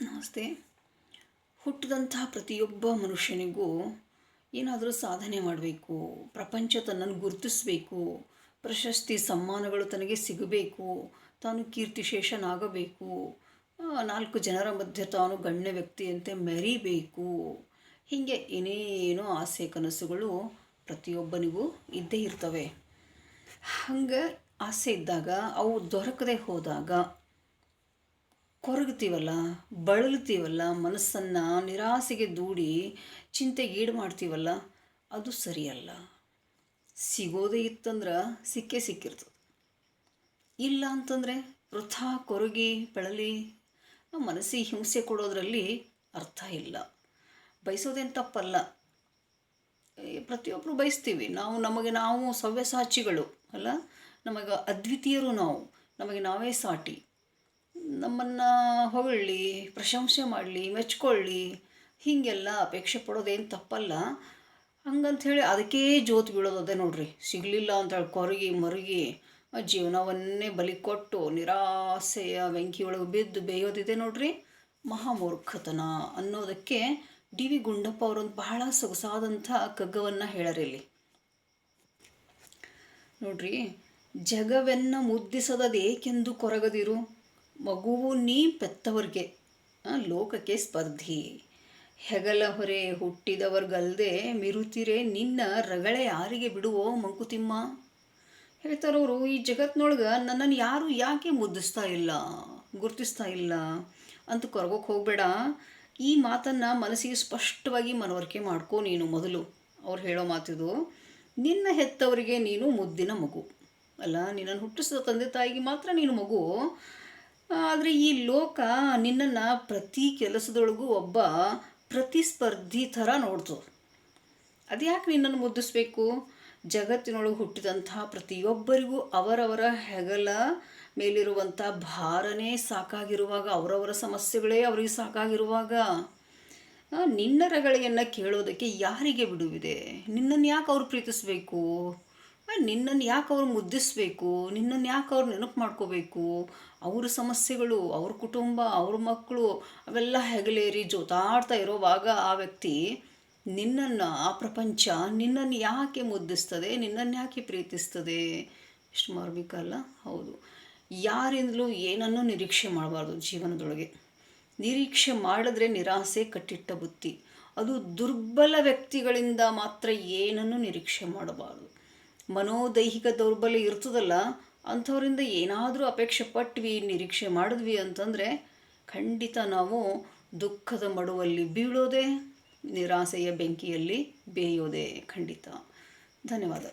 ನಮಸ್ತೆ. ಹುಟ್ಟಿದಂತಹ ಪ್ರತಿಯೊಬ್ಬ ಮನುಷ್ಯನಿಗೂ ಏನಾದರೂ ಸಾಧನೆ ಮಾಡಬೇಕು, ಪ್ರಪಂಚ ತನ್ನನ್ನು ಗುರುತಿಸಬೇಕು, ಪ್ರಶಸ್ತಿ, ಸಮ್ಮಾನಗಳು ತನಗೆ ಸಿಗಬೇಕು, ತಾನು ಕೀರ್ತಿಶೇಷನಾಗಬೇಕು ನಾಲ್ಕು ಜನರ ಮಧ್ಯೆ ತಾನು ಗಣ್ಯ ವ್ಯಕ್ತಿಯಂತೆ ಮೆರಿಬೇಕು, ಹೀಗೆ ಏನೇನೋ ಆಸೆ ಕನಸುಗಳು ಪ್ರತಿಯೊಬ್ಬನಿಗೂ ಇದ್ದೇ ಇರ್ತವೆ. ಹಂಗೆ ಆಸೆ ಇದ್ದಾಗ ಅವು ದೊರಕದೆ ಹೋದಾಗ ಕೊರಗ್ತೀವಲ್ಲ ಬಳಲ್ತೀವಲ್ಲ ಮನಸ್ಸನ್ನು ನಿರಾಸೆಗೆ ದೂಡಿ ಚಿಂತೆಗೀಡು ಮಾಡ್ತೀವಲ್ಲ ಅದು ಸರಿಯಲ್ಲ. ಸಿಗೋದೇ ಇತ್ತಂದ್ರೆ ಸಿಕ್ಕೇ ಸಿಕ್ಕಿರ್ತದೆ. ಇಲ್ಲ ಅಂತಂದರೆ ವೃಥ ಕೊರಗಿ ಬೆಳಲಿ ಮನಸ್ಸಿಗೆ ಹಿಂಸೆ ಕೊಡೋದ್ರಲ್ಲಿ ಅರ್ಥ ಇಲ್ಲ. ಬಯಸೋದೇನು ತಪ್ಪಲ್ಲ. ಪ್ರತಿಯೊಬ್ಬರು ಬಯಸ್ತೀವಿ. ನಾವು ನಮಗೆ ನಾವು ಸವ್ಯಸಾಚಿಗಳು, ಅಲ್ಲ? ನಮಗೆ ಅದ್ವಿತೀಯರು ನಾವು. ನಮಗೆ ನಾವೇ ಸಾಟಿ. ನಮ್ಮನ್ನು ಹೊಗಳಿ ಪ್ರಶಂಸೆ ಮಾಡಲಿ, ಮೆಚ್ಕೊಳ್ಳಿ, ಹೀಗೆಲ್ಲ ಅಪೇಕ್ಷೆ ಪಡೋದೇನು ತಪ್ಪಲ್ಲ. ಹಂಗಂಥೇಳಿ ಅದಕ್ಕೇ ಜೋತು ಬೀಳೋದು ಅದೇ ನೋಡ್ರಿ. ಸಿಗಲಿಲ್ಲ ಅಂತೇಳಿ ಕೊರಗಿ, ಮರುಗಿ ಜೀವನವನ್ನೇ ಬಲಿ ಕೊಟ್ಟು ನಿರಾಸೆಯ ಬೆಂಕಿಯೊಳಗೆ ಬಿದ್ದು ಬೇಯೋದಿದೆ ನೋಡ್ರಿ. ಮಹಾಮೂರ್ಖತನ ಅನ್ನೋದಕ್ಕೆ ಡಿ ವಿ ಗುಂಡಪ್ಪ ಅವರೊಂದು ಬಹಳ ಸೊಗಸಾದಂಥ ಕಗ್ಗವನ್ನು ಹೇಳರಿಲ್ಲಿ ನೋಡ್ರಿ, ಜಗವೆನ್ನ ಮುದ್ದಿಸದದೇಕೆಂದು ಕೊರಗದಿರು? ಮಗುವು ನೀ ಪೆತ್ತವ್ರಿಗೆ ಲೋಕಕ್ಕೆ ಸ್ಪರ್ಧಿ. ಹೆಗಲ ಹೊರೆ ಹುಟ್ಟಿದವರ್ಗಲ್ದೆ ಮಿರುತಿರೆ ನಿನ್ನ ರಗಳೆ ಯಾರಿಗೆ ಬಿಡುವೋ ಮಂಕುತಿಮ್ಮ? ಹೇಳ್ತಾರವರು, ಈ ಜಗತ್ತಿನೊಳಗೆ ನನ್ನನ್ನು ಯಾರು ಯಾಕೆ ಮುದ್ದಿಸ್ತಾ ಇಲ್ಲ, ಗುರುತಿಸ್ತಾ ಇಲ್ಲ ಅಂತ ಕೊರಗೋಕೆ ಹೋಗಬೇಡ. ಈ ಮಾತನ್ನು ಮನಸ್ಸಿಗೆ ಸ್ಪಷ್ಟವಾಗಿ ಮನವರಿಕೆ ಮಾಡ್ಕೋ ನೀನು ಮೊದಲು. ಅವ್ರು ಹೇಳೋ ಮಾತಿದು, ನಿನ್ನ ಹೆತ್ತವರಿಗೆ ನೀನು ಮುದ್ದಿನ ಮಗು. ಅಲ್ಲ ನಿನ್ನನ್ನು ಹುಟ್ಟಿಸಿದ ತಂದೆ ತಾಯಿಗೆ ಮಾತ್ರ ನೀನು ಮಗು. ಆದರೆ ಈ ಲೋಕ ನಿನ್ನನ್ನು ಪ್ರತಿ ಕೆಲಸದೊಳಗೂ ಒಬ್ಬ ಪ್ರತಿಸ್ಪರ್ಧಿ ಥರ ನೋಡ್ತು. ಅದ್ಯಾಕೆ ನಿನ್ನನ್ನು ಮುದ್ದಿಸ್ಬೇಕು? ಜಗತ್ತಿನೊಳಗೆ ಹುಟ್ಟಿದಂಥ ಪ್ರತಿಯೊಬ್ಬರಿಗೂ ಅವರವರ ಹೆಗಲ ಮೇಲಿರುವಂಥ ಭಾರನೇ ಸಾಕಾಗಿರುವಾಗ, ಅವರವರ ಸಮಸ್ಯೆಗಳೇ ಅವರಿಗೆ ಸಾಕಾಗಿರುವಾಗ ನಿನ್ನ ರಗಳೆಯನ್ನು ಕೇಳೋದಕ್ಕೆ ಯಾರಿಗೆ ಬಿಡುವಿದೆ? ನಿನ್ನನ್ನು ಯಾಕೆ ಅವ್ರು ಪ್ರೀತಿಸಬೇಕು? ನಿನ್ನನ್ನು ಯಾಕೆ ಅವ್ರು ಮುದ್ದಿಸ್ಬೇಕು? ನಿನ್ನನ್ನು ಯಾಕೆ ಅವ್ರು ನೆನಪು ಮಾಡ್ಕೋಬೇಕು? ಅವ್ರ ಸಮಸ್ಯೆಗಳು, ಅವ್ರ ಕುಟುಂಬ, ಅವ್ರ ಮಕ್ಕಳು, ಅವೆಲ್ಲ ಹೆಗಲೇರಿ, ಜೋತಾಡ್ತಾ ಇರೋವಾಗ ಆ ವ್ಯಕ್ತಿ ನಿನ್ನನ್ನು, ಆ ಪ್ರಪಂಚ ನಿನ್ನನ್ನು ಯಾಕೆ ಮುದ್ದಿಸ್ತದೆ? ನಿನ್ನನ್ನು ಯಾಕೆ ಪ್ರೀತಿಸ್ತದೆ? ಎಷ್ಟು ಮಾರ್ಬೇಕಲ್ಲ ಹೌದು. ಯಾರಿಂದಲೂ ಏನನ್ನೂ ನಿರೀಕ್ಷೆ ಮಾಡಬಾರ್ದು ಜೀವನದೊಳಗೆ. ನಿರೀಕ್ಷೆ ಮಾಡಿದ್ರೆ ನಿರಾಸೆ, ಕಟ್ಟಿಟ್ಟ ಬುತ್ತಿ. ಅದು ದುರ್ಬಲ ವ್ಯಕ್ತಿಗಳಿಂದ ಮಾತ್ರ ಏನನ್ನೂ ನಿರೀಕ್ಷೆ ಮಾಡಬಾರ್ದು. ಮನೋದೈಹಿಕ ದೌರ್ಬಲ್ಯ ಇರ್ತದಲ್ಲ, ಅಂಥವರಿಂದ ಏನಾದರೂ ಅಪೇಕ್ಷೆ ಪಟ್ವಿ, ನಿರೀಕ್ಷೆ ಮಾಡಿದ್ವಿ ಅಂತಂದರೆ ಖಂಡಿತ ನಾವು ದುಃಖದ ಮಡುವಲ್ಲಿ ಬೀಳೋದೇ, ನಿರಾಸೆಯ ಬೆಂಕಿಯಲ್ಲಿ ಬೇಯೋದೇ ಖಂಡಿತ. ಧನ್ಯವಾದ.